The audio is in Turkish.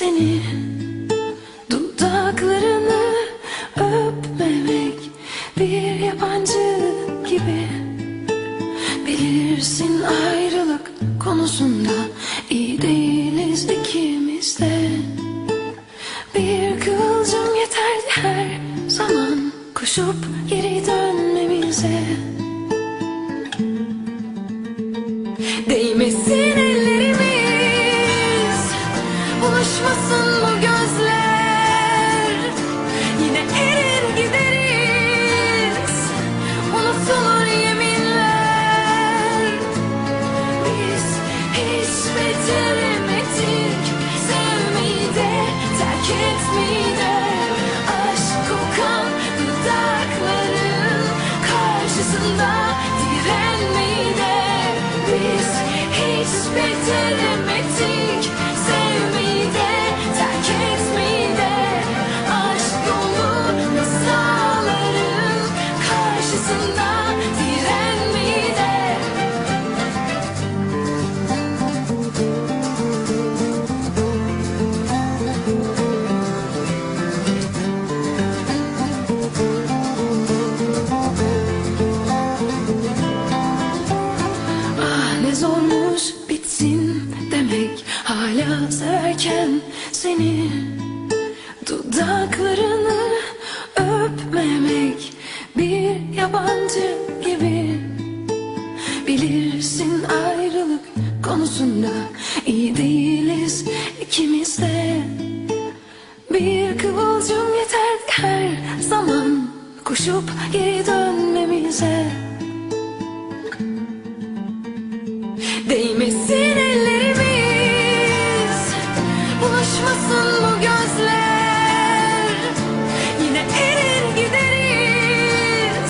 seni. Dudaklarını öpmemek bir yabancı gibi. Bilirsin ayrılık konusunda iyi değiliz ikimiz de. Bir kıvılcım yeterdi her zaman koşup geri dönmemize. Değmesin Buluşmasın bu Ne zormuş bitsin demek. Hala severken seni. Dudaklarını öpmemek Bir yabancı gibi. Bilirsin ayrılık konusunda iyi değiliz ikimiz de. Bir kıvılcım yeter her zaman Koşup geri dönmemize